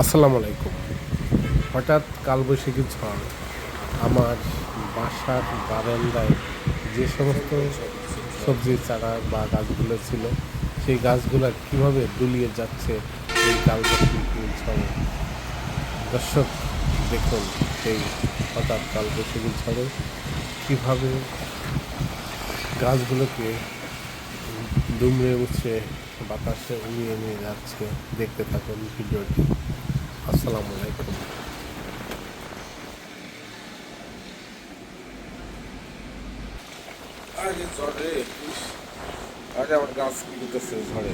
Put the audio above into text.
আসসালামু আলাইকুম। হঠাৎ কালবৈশাখী ঝড়। আমার বাসার বারান্দায় যে সমস্ত সবজির চারা বা গাছগুলো ছিল, সেই গাছগুলো কীভাবে দুলিয়ে যাচ্ছে এই কালবৈশাখী ঝড়ে? দর্শক, দেখুন সেই হঠাৎ কালবৈশাখী ঝড়ে কীভাবে গাছগুলোকে দুমড়ে উঠছে, বাতাসে উড়িয়ে নিয়ে যাচ্ছে। দেখতে থাকুন ভিডিওটি। আসসালামু আলাইকুম। আরে ঝড়ে আরে আমার গাছ কি করতেছে ঝড়ে?